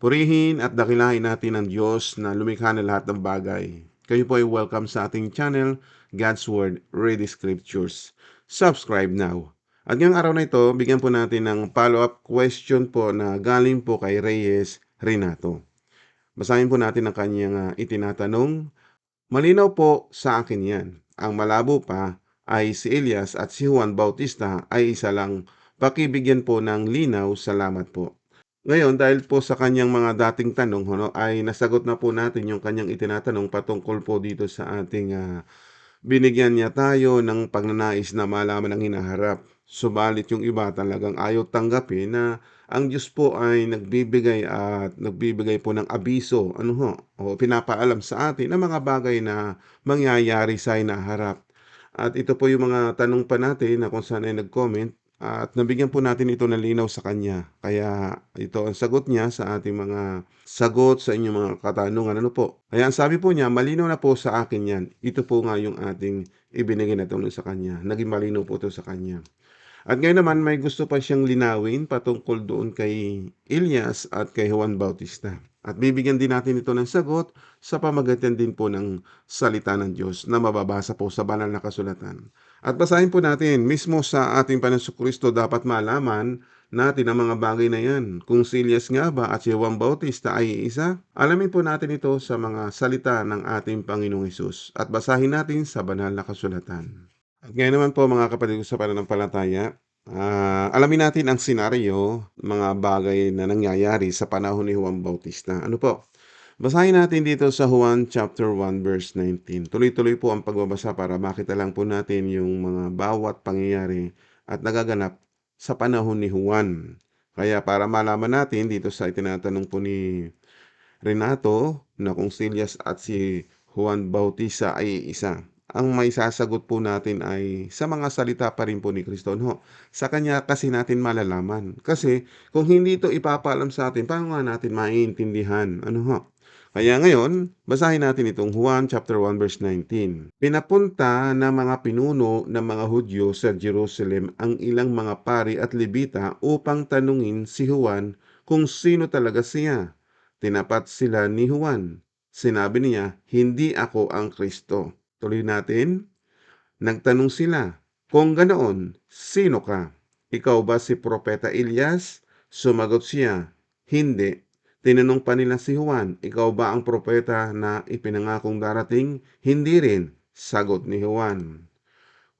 Purihin at dakilahin natin ang Diyos na lumikha ng lahat ng bagay. Kayo po ay welcome sa ating channel, God's Word, Read the Scriptures. Subscribe now. At ngayong araw na ito, bigyan po natin ng follow-up question po na galing po kay Reyes Renato. Basahin po natin ang kanyang ah, itinatanong. Malinaw po sa akin yan. Ang malabo pa ay si Elias at si Juan Bautista ay isa lang. Pakibigyan po ng linaw. Salamat po. Ngayon, dahil po sa kanyang mga dating tanong, ano, ay nasagot na po natin yung kanyang itinatanong patungkol po dito sa ating ah, binigyan niya tayo ng pagnanais na malaman ang hinaharap. Subalit yung iba talagang ayaw tanggapin na ang Diyos po ay nagbibigay at nagbibigay po ng abiso, ano ho, o pinapaalam sa atin ng mga bagay na mangyayari sa hinaharap. At ito po yung mga tanong pa natin na kung saan ay nag-comment at nabigyan po natin ito ng linaw sa kanya. Kaya ito ang sagot niya sa ating mga sagot sa inyong mga katanungan. Ano po? Kaya ang sabi po niya, malinaw na po sa akin yan. Ito po nga yung ating ibinigay na tulong sa kanya. Naging malinaw po ito sa kanya. At ngayon naman may gusto pa siyang linawin patungkol doon kay Elias at kay Juan Bautista. At bibigyan din natin ito ng sagot sa pamamagitan din po ng salita ng Diyos na mababasa po sa banal na kasulatan. At basahin po natin, mismo sa ating Kristo dapat malaman natin ang mga bagay na yan. Kung si Elias nga ba at si Juan Bautista ay isa, alamin po natin ito sa mga salita ng ating Panginoong Isus. At basahin natin sa banal na kasulatan. At ngayon naman po mga kapatid ko sa pananampalataya, ah, alamin natin ang senaryo, mga bagay na nangyayari sa panahon ni Juan Bautista. Ano po? Basahin natin dito sa Juan chapter 1 verse 19. Tuloy-tuloy po ang pagbabasa para makita lang po natin yung mga bawat pangyayari at nagaganap sa panahon ni Juan. Kaya para malaman natin dito sa itinatanong po ni Renato na kung si Elias at si Juan Bautista ay isa. Ang may sasagot po natin ay sa mga salita pa rin po ni Kristo. No? Sa kanya kasi natin malalaman. Kasi kung hindi ito ipapaalam sa atin, paano nga natin maiintindihan? Ano ho? Kaya ngayon, basahin natin itong Juan chapter 1 verse 19. Pinapunta ng mga pinuno ng mga Hudyo sa Jerusalem ang ilang mga pari at libita upang tanungin si Juan kung sino talaga siya. Tinapat sila ni Juan. Sinabi niya, hindi ako ang Kristo. Tuloy natin. Nagtanong sila, kung ganoon, sino ka? Ikaw ba si Propeta Elias? Sumagot siya, hindi. Tinanong pa nila si Juan, ikaw ba ang propeta na ipinangakong darating? Hindi rin, sagot ni Juan.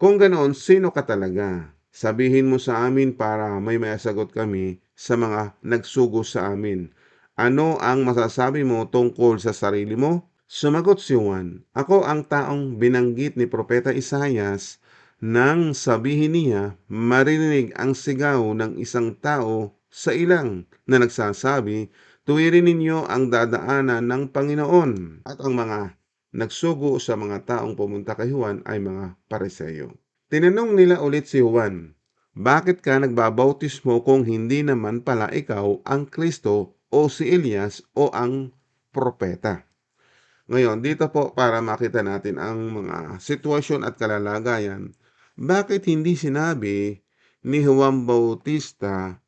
Kung ganoon, sino ka talaga? Sabihin mo sa amin para may masagot kami sa mga nagsugo sa amin. Ano ang masasabi mo tungkol sa sarili mo? Sumagot si Juan, Ako ang taong binanggit ni Propeta Isayas nang sabihin niya marinig ang sigaw ng isang tao sa ilang na nagsasabi, tuwirin ninyo ang dadaanan ng Panginoon at ang mga nagsugo sa mga taong pumunta kay Juan ay mga pareseyo. Tinanong nila ulit si Juan, bakit ka nagbabautismo kung hindi naman pala ikaw ang Kristo o si Elias o ang propeta? Ngayon, dito po para makita natin ang mga sitwasyon at kalalagayan, bakit hindi sinabi ni Juan Bautista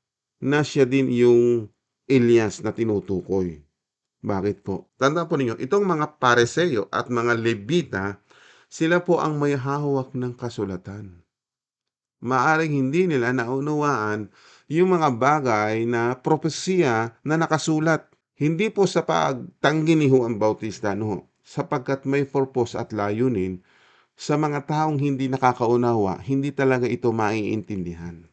na siya din yung Elias na tinutukoy? Bakit po? Tandaan po ninyo, itong mga pareseyo at mga levita, sila po ang may hawak ng kasulatan. Maaring hindi nila naunawaan yung mga bagay na propesiya na nakasulat. Hindi po sa pagtanggi ni Juan Bautista, no? sapagkat may purpose at layunin sa mga taong hindi nakakaunawa, hindi talaga ito maiintindihan.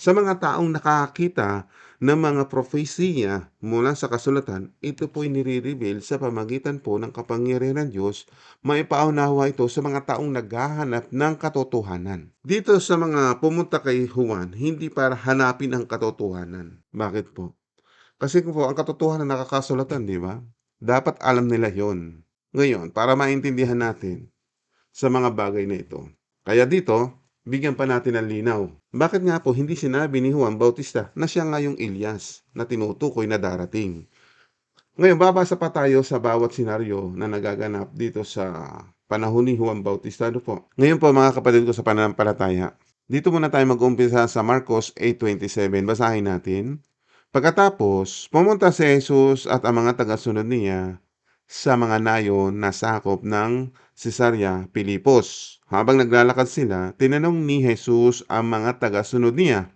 Sa mga taong nakakita ng mga profesiya mula sa kasulatan, ito po'y nire-reveal sa pamagitan po ng kapangyarihan ng Diyos, maipaunawa ito sa mga taong naghahanap ng katotohanan. Dito sa mga pumunta kay Juan, hindi para hanapin ang katotohanan. Bakit po? Kasi po, ang katotohanan nakakasulatan, di ba? Dapat alam nila yon. Ngayon, para maintindihan natin sa mga bagay na ito. Kaya dito, bigyan pa natin ng linaw. Bakit nga po hindi sinabi ni Juan Bautista na siya nga yung Elias na tinutukoy na darating? Ngayon, babasa pa tayo sa bawat senaryo na nagaganap dito sa panahon ni Juan Bautista. Ano po? Ngayon po mga kapatid ko sa pananampalataya, dito muna tayo mag-umpisa sa Marcos 8.27. Basahin natin. Pagkatapos, pumunta si Jesus at ang mga tagasunod niya sa mga nayon na sakop ng Cesarea Pilipos. Habang naglalakad sila, tinanong ni Jesus ang mga tagasunod niya,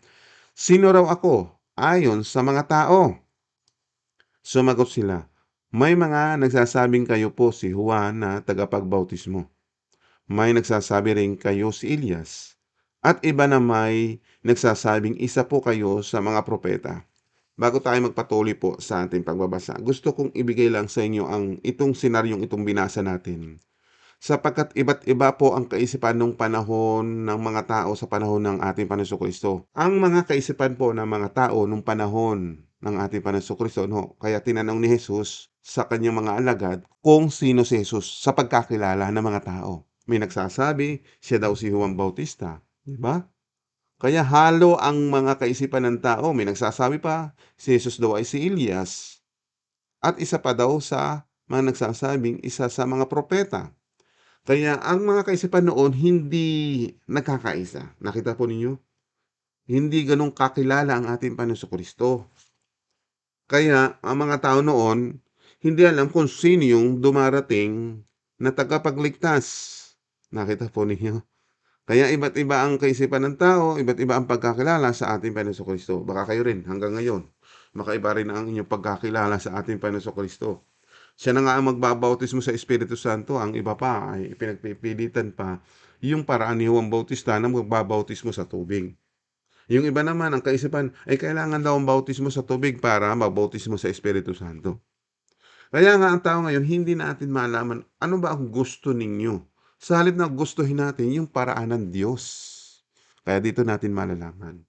Sino raw ako ayon sa mga tao? Sumagot sila, May mga nagsasabing kayo po si Juan na tagapagbautismo. May nagsasabi rin kayo si Elias. At iba na may nagsasabing isa po kayo sa mga propeta. Bago tayo magpatuloy po sa ating pagbabasa, gusto kong ibigay lang sa inyo ang itong senaryong itong binasa natin. Sapagkat iba't iba po ang kaisipan ng panahon ng mga tao sa panahon ng ating Panginoon Kristo. Ang mga kaisipan po ng mga tao nung panahon ng ating Panginoon Kristo, no? kaya tinanong ni Jesus sa kanyang mga alagad kung sino si Jesus sa pagkakilala ng mga tao. May nagsasabi, siya daw si Juan Bautista. Di ba? Kaya halo ang mga kaisipan ng tao. May nagsasabi pa, si Jesus daw ay si Elias. At isa pa daw sa mga nagsasabing isa sa mga propeta. Kaya ang mga kaisipan noon hindi nagkakaisa. Nakita po ninyo? Hindi ganun kakilala ang ating Panginoon Kristo. Kaya ang mga tao noon, hindi alam kung sino yung dumarating na tagapagligtas. Nakita po ninyo? Kaya iba't iba ang kaisipan ng tao, iba't iba ang pagkakilala sa ating Panginoon Kristo. Baka kayo rin hanggang ngayon, makaiba rin ang inyong pagkakilala sa ating Panginoon Kristo. Siya na nga ang magbabautismo sa Espiritu Santo, ang iba pa ay pinagpipilitan pa yung paraan ni Juan Bautista na magbabautismo sa tubig. Yung iba naman, ang kaisipan, ay kailangan daw ang bautismo sa tubig para magbautismo sa Espiritu Santo. Kaya nga ang tao ngayon, hindi natin malaman ano ba ang gusto ninyo. Sa halip na gustuhin natin yung paraan ng Diyos. Kaya dito natin malalaman.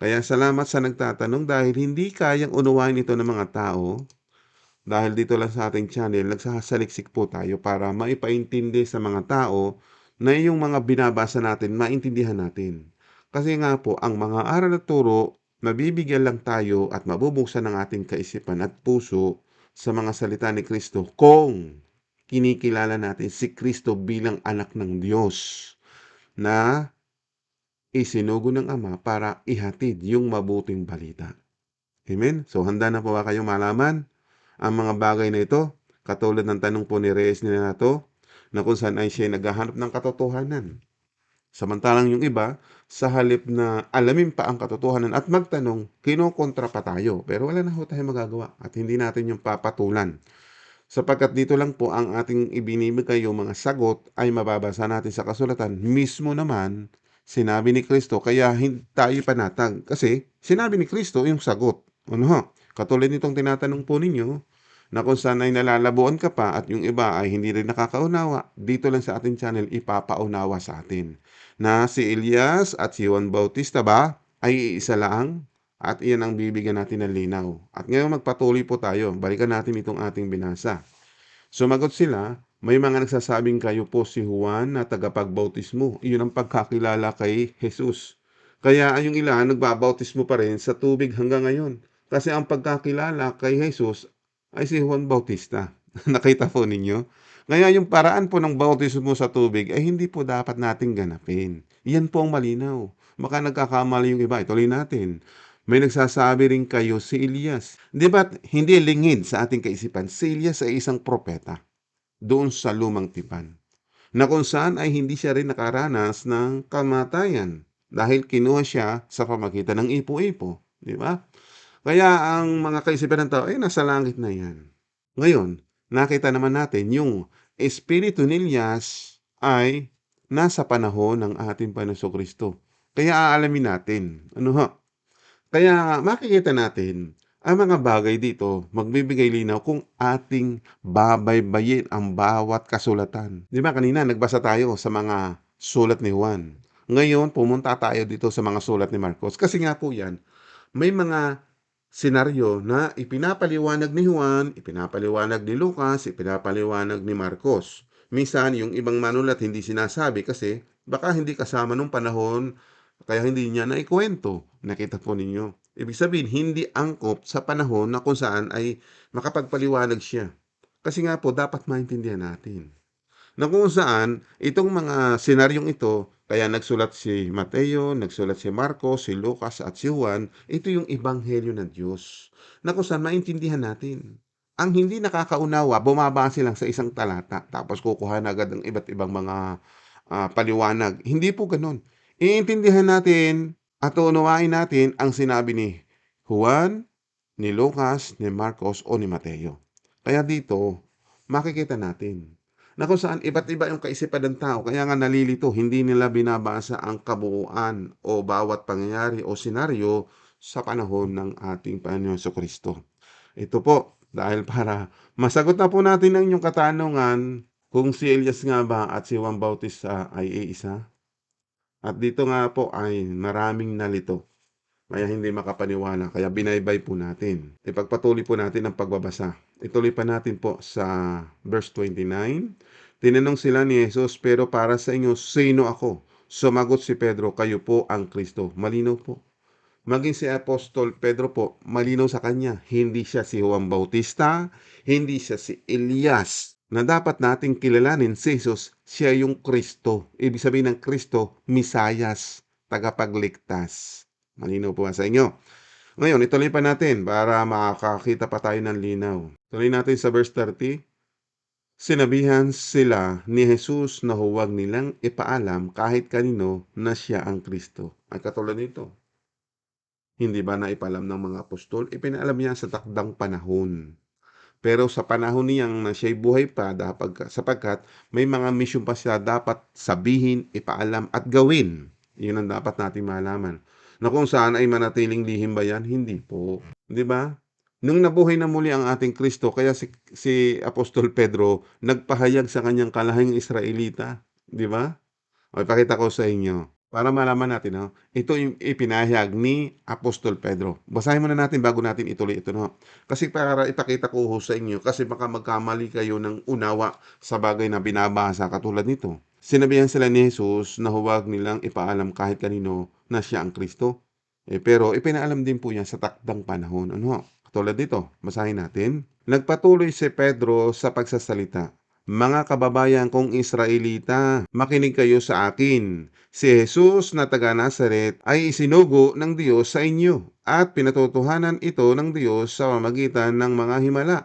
Kaya salamat sa nagtatanong dahil hindi kayang unawain ito ng mga tao. Dahil dito lang sa ating channel, nagsasaliksik po tayo para maipaintindi sa mga tao na yung mga binabasa natin, maintindihan natin. Kasi nga po, ang mga aral at turo, mabibigyan lang tayo at mabubuksan ng ating kaisipan at puso sa mga salita ni Kristo kung kinikilala natin si Kristo bilang anak ng Diyos na isinugo ng Ama para ihatid yung mabuting balita. Amen? So handa na po ba kayo malaman ang mga bagay na ito? Katulad ng tanong po ni Reyes nila na to, na kung saan ay siya naghahanap ng katotohanan. Samantalang yung iba, sa halip na alamin pa ang katotohanan at magtanong, kinokontra pa tayo. Pero wala na ho tayo magagawa at hindi natin yung papatulan. Sapagkat dito lang po ang ating ibinibigay yung mga sagot ay mababasa natin sa kasulatan. Mismo naman, sinabi ni Kristo, kaya hindi tayo panatag. Kasi sinabi ni Kristo yung sagot. Ano ha? Katulad nitong tinatanong po ninyo, na kung saan ay nalalabuan ka pa at yung iba ay hindi rin nakakaunawa, dito lang sa ating channel ipapaunawa sa atin na si Elias at si Juan Bautista ba ay isa lang at iyan ang bibigyan natin ng linaw. At ngayon magpatuloy po tayo. Balikan natin itong ating binasa. Sumagot sila, may mga nagsasabing kayo po si Juan na tagapagbautismo. Iyon ang pagkakilala kay Jesus. Kaya yung ilan nagbabautismo pa rin sa tubig hanggang ngayon. Kasi ang pagkakilala kay Jesus ay si Juan Bautista. Nakita po ninyo? Kaya yung paraan po ng bautismo sa tubig ay hindi po dapat nating ganapin. Yan po ang malinaw. Baka nagkakamali yung iba. Ituloy natin. May nagsasabi rin kayo si Elias. Di ba hindi lingid sa ating kaisipan? Si Elias ay isang propeta doon sa lumang tipan. Na kung saan ay hindi siya rin nakaranas ng kamatayan dahil kinuha siya sa pamagitan ng ipo-ipo. Di ba? Kaya ang mga kaisipan ng tao, ay nasa langit na yan. Ngayon, nakita naman natin yung Espiritu ni Elias ay nasa panahon ng ating Panginoon Kristo. Kaya aalamin natin. Ano ha? Kaya makikita natin ang mga bagay dito, magbibigay linaw kung ating babaybayin ang bawat kasulatan. Di ba kanina nagbasa tayo sa mga sulat ni Juan. Ngayon, pumunta tayo dito sa mga sulat ni Marcos. Kasi nga po yan, may mga senaryo na ipinapaliwanag ni Juan, ipinapaliwanag ni Lucas, ipinapaliwanag ni Marcos. Minsan, yung ibang manulat hindi sinasabi kasi baka hindi kasama nung panahon kaya hindi niya naikwento. Nakita po ninyo. Ibig sabihin, hindi angkop sa panahon na kung saan ay makapagpaliwanag siya. Kasi nga po, dapat maintindihan natin Na kung saan itong mga senaryong ito, kaya nagsulat si Mateo, nagsulat si Marcos, si Lucas at si Juan, ito yung ebanghelyo ng Diyos. Na kung saan maintindihan natin. Ang hindi nakakaunawa, bumabase lang sa isang talata, tapos kukuha na agad ng iba't ibang mga ah, paliwanag. Hindi po ganun. Iintindihan natin at uunawain natin ang sinabi ni Juan, ni Lucas, ni Marcos o ni Mateo. Kaya dito, makikita natin na kung saan iba't iba yung kaisipan ng tao. Kaya nga nalilito, hindi nila binabasa ang kabuuan o bawat pangyayari o senaryo sa panahon ng ating Panginoon Hesus Kristo. Ito po, dahil para masagot na po natin ang inyong katanungan kung si Elias nga ba at si Juan Bautista ay iisa. At dito nga po ay maraming nalito. Kaya hindi makapaniwala. Kaya binaybay po natin. Ipagpatuloy po natin ang pagbabasa. Ituloy pa natin po sa verse 29. Tinanong sila ni Jesus, pero para sa inyo, sino ako? Sumagot si Pedro, kayo po ang Kristo. Malinaw po. Maging si Apostol Pedro po, malinaw sa kanya. Hindi siya si Juan Bautista, hindi siya si Elias. Na dapat nating kilalanin si Jesus, siya yung Kristo. Ibig sabihin ng Kristo, Misayas, tagapagligtas. Malinaw po sa inyo? Ngayon, ituloy pa natin para makakakita pa tayo ng linaw. Tuloy natin sa verse 30. Sinabihan sila ni Jesus na huwag nilang ipaalam kahit kanino na siya ang Kristo. Ay katulad nito. Hindi ba naipalam ng mga apostol? Ipinaalam niya sa takdang panahon. Pero sa panahon niyang na siya'y buhay pa dapat, sapagkat may mga mission pa siya dapat sabihin, ipaalam at gawin. Yun ang dapat natin malaman. Na kung saan ay manatiling lihim ba yan? Hindi po. Di ba? Nung nabuhay na muli ang ating Kristo, kaya si, si Apostol Pedro nagpahayag sa kanyang kalahing Israelita. Di ba? O, ipakita ko sa inyo. Para malaman natin, no? ito yung ipinahayag ni Apostol Pedro. Basahin muna natin bago natin ituloy ito. No? Kasi para ipakita ko sa inyo, kasi baka magkamali kayo ng unawa sa bagay na binabasa katulad nito. Sinabihan sila ni Jesus na huwag nilang ipaalam kahit kanino na siya ang Kristo. Eh, pero ipinaalam din po yan sa takdang panahon. Ano? Katulad dito, basahin natin. Nagpatuloy si Pedro sa pagsasalita. Mga kababayan kong Israelita, makinig kayo sa akin. Si Jesus na taga Nazaret ay isinugo ng Diyos sa inyo at pinatutuhanan ito ng Diyos sa pamagitan ng mga himala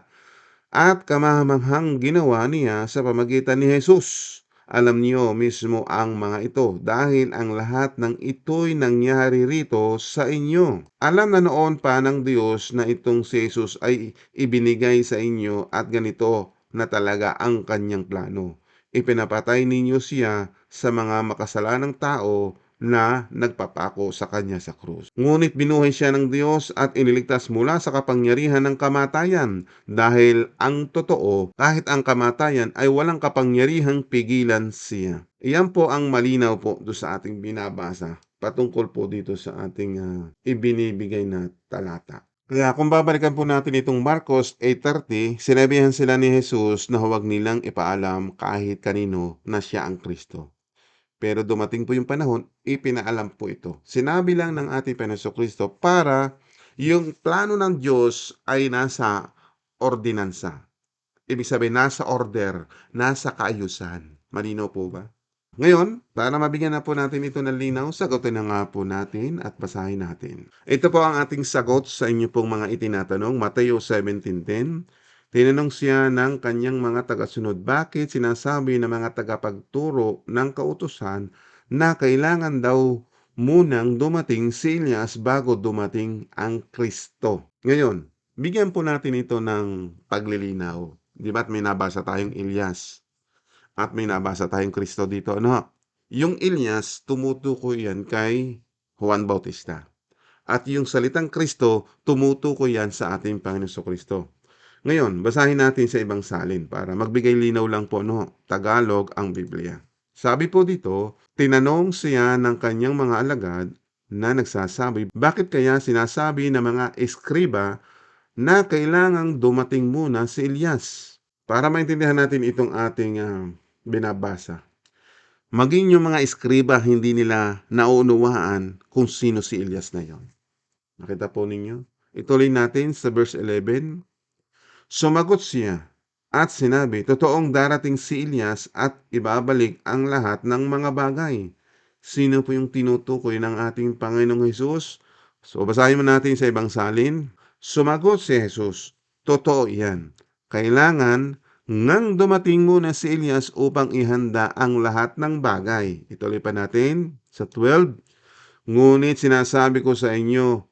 at kamahamanghang ginawa niya sa pamagitan ni Jesus. Alam niyo mismo ang mga ito dahil ang lahat ng ito'y nangyari rito sa inyo. Alam na noon pa ng Diyos na itong si Jesus ay ibinigay sa inyo at ganito na talaga ang kanyang plano. Ipinapatay ninyo siya sa mga makasalanang tao na nagpapako sa kanya sa krus. Ngunit binuhay siya ng Diyos at iniligtas mula sa kapangyarihan ng kamatayan dahil ang totoo, kahit ang kamatayan ay walang kapangyarihang pigilan siya. Iyan po ang malinaw po do sa ating binabasa patungkol po dito sa ating uh, ibinibigay na talata. Kaya kung babalikan po natin itong Marcos 8.30, sinabihan sila ni Jesus na huwag nilang ipaalam kahit kanino na siya ang Kristo. Pero dumating po yung panahon, ipinaalam po ito. Sinabi lang ng ating Panginoon Kristo para yung plano ng Diyos ay nasa ordinansa. Ibig sabihin, nasa order, nasa kaayusan. Malinaw po ba? Ngayon, para mabigyan na po natin ito ng linaw, sagutin na nga po natin at basahin natin. Ito po ang ating sagot sa inyo pong mga itinatanong. Mateo 17.10 Tinanong siya ng kanyang mga tagasunod, bakit sinasabi ng mga tagapagturo ng kautusan na kailangan daw munang dumating si Elias bago dumating ang Kristo. Ngayon, bigyan po natin ito ng paglilinaw. Di ba't may nabasa tayong Elias? At may nabasa tayong Kristo dito. Ano? Yung Elias, tumutukoy yan kay Juan Bautista. At yung salitang Kristo, tumutukoy yan sa ating Panginoon Kristo. Ngayon, basahin natin sa ibang salin para magbigay linaw lang po no, Tagalog ang Biblia. Sabi po dito, tinanong siya ng kanyang mga alagad na nagsasabi, bakit kaya sinasabi ng mga eskriba na kailangang dumating muna si Elias? Para maintindihan natin itong ating uh, binabasa. Maging yung mga eskriba hindi nila nauunawaan kung sino si Elias na yon. Nakita po ninyo? Ituloy natin sa verse 11. Sumagot siya, At sinabi, totoong darating si Elias at ibabalik ang lahat ng mga bagay. Sino po yung tinutukoy ng ating Panginoong Hesus? So, basahin mo natin sa ibang salin. Sumagot si Jesus, totoo yan. Kailangan ngang dumating muna si Elias upang ihanda ang lahat ng bagay. Ituloy pa natin sa 12. Ngunit sinasabi ko sa inyo,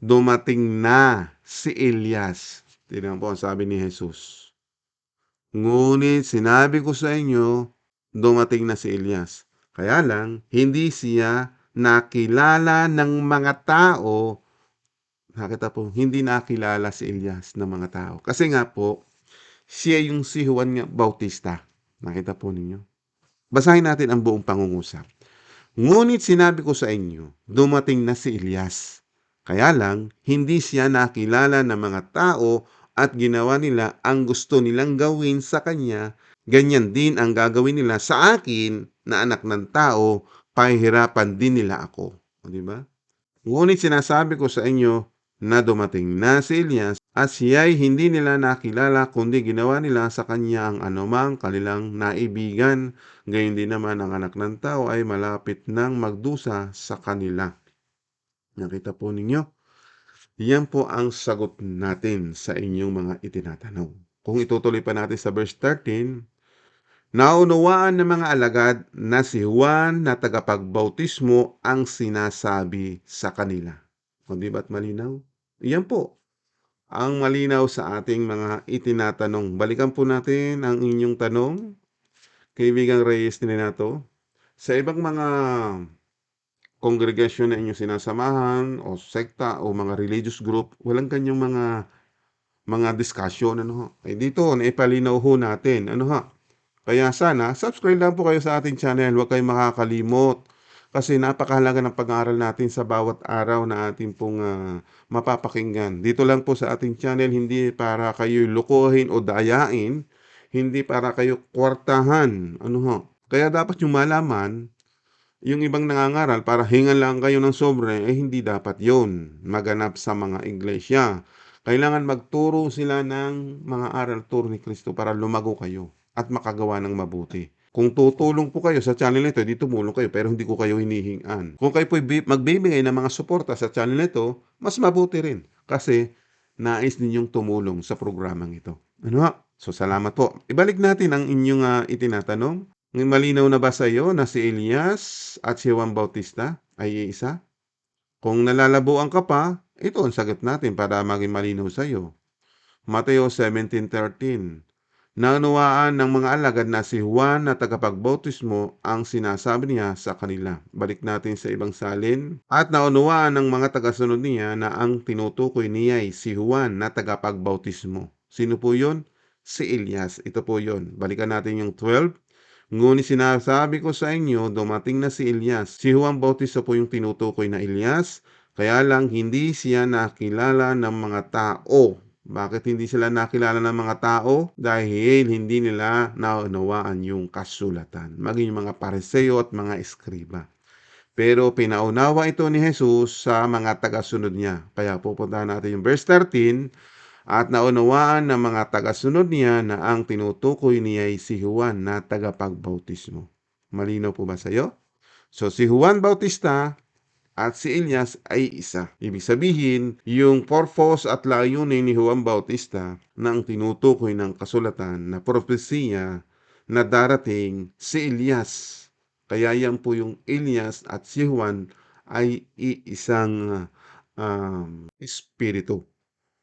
dumating na si Elias. Tingnan po ang sabi ni Jesus. Ngunit sinabi ko sa inyo, dumating na si Elias. Kaya lang, hindi siya nakilala ng mga tao. Nakita po, hindi nakilala si Elias ng mga tao. Kasi nga po, siya yung si Juan Bautista. Nakita po ninyo. Basahin natin ang buong pangungusap. Ngunit sinabi ko sa inyo, dumating na si Elias. Kaya lang, hindi siya nakilala ng mga tao at ginawa nila ang gusto nilang gawin sa kanya. Ganyan din ang gagawin nila sa akin na anak ng tao, pahihirapan din nila ako. O, di ba? Ngunit sinasabi ko sa inyo na dumating na si Elias at siya'y hindi nila nakilala kundi ginawa nila sa kanya ang anumang kanilang naibigan. Gayon din naman ang anak ng tao ay malapit nang magdusa sa kanila. Nakita po ninyo? Yan po ang sagot natin sa inyong mga itinatanong. Kung itutuloy pa natin sa verse 13, Naunawaan ng mga alagad na si Juan na tagapagbautismo ang sinasabi sa kanila. O di ba't malinaw? Iyan po ang malinaw sa ating mga itinatanong. Balikan po natin ang inyong tanong, kaibigang Reyes Ninato. Sa ibang mga kongregasyon na inyong sinasamahan o sekta o mga religious group, walang kanyang mga mga discussion ano ho. Eh dito naipalinaw ho natin ano ha. Kaya sana subscribe lang po kayo sa ating channel, huwag kayong makakalimot kasi napakahalaga ng pag-aaral natin sa bawat araw na ating pong ah, mapapakinggan. Dito lang po sa ating channel, hindi para kayo lukuhin o dayain, hindi para kayo kwartahan. Ano ho? Kaya dapat yung malaman, yung ibang nangangaral para hingan lang kayo ng sobre, eh hindi dapat yon maganap sa mga iglesia. Kailangan magturo sila ng mga aral turo ni Kristo para lumago kayo at makagawa ng mabuti. Kung tutulong po kayo sa channel nito, di tumulong kayo pero hindi ko kayo hinihingan. Kung kayo po magbibigay ng mga suporta sa channel nito, mas mabuti rin kasi nais ninyong tumulong sa programang ito. Ano ha? So salamat po. Ibalik natin ang inyong uh, itinatanong. Malinaw na ba sa iyo na si Elias at si Juan Bautista ay isa? Kung nalalabuan ka pa, ito ang sagot natin para maging malinaw sa iyo. Mateo 17.13 Naunawaan ng mga alagad na si Juan na tagapagbautismo ang sinasabi niya sa kanila. Balik natin sa ibang salin. At naunawaan ng mga tagasunod niya na ang tinutukoy niya ay si Juan na tagapagbautismo. Sino po yon? Si Elias. Ito po yon. Balikan natin yung 12. Ngunit sinasabi ko sa inyo, dumating na si Elias. Si Juan Bautista po yung tinutukoy na Elias. Kaya lang hindi siya nakilala ng mga tao bakit hindi sila nakilala ng mga tao? Dahil hindi nila naunawaan yung kasulatan, maging yung mga pareseo at mga eskriba. Pero pinaunawa ito ni Jesus sa mga tagasunod niya. Kaya pupuntahan natin yung verse 13, at naunawaan ng mga tagasunod niya na ang tinutukoy niya ay si Juan na tagapagbautismo. Malinaw po ba sa iyo? So si Juan Bautista at si Elias ay isa. Ibig sabihin, yung purpose at layunin ni Juan Bautista na ang tinutukoy ng kasulatan na propesiya na darating si Elias. Kaya yan po yung Elias at si Juan ay iisang um, espiritu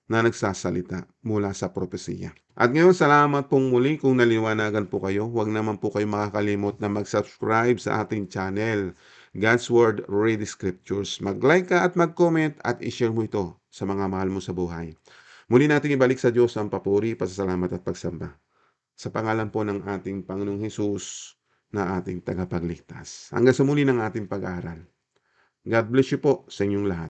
na nagsasalita mula sa propesiya. At ngayon, salamat pong muli kung naliwanagan po kayo. Huwag naman po kayo makakalimot na mag-subscribe sa ating channel. God's Word, Read the Scriptures. Mag-like ka at mag-comment at i-share mo ito sa mga mahal mo sa buhay. Muli natin ibalik sa Diyos ang papuri, pasasalamat at pagsamba. Sa pangalan po ng ating Panginoong Hesus na ating tagapagligtas. Hanggang sa muli ng ating pag-aaral. God bless you po sa inyong lahat.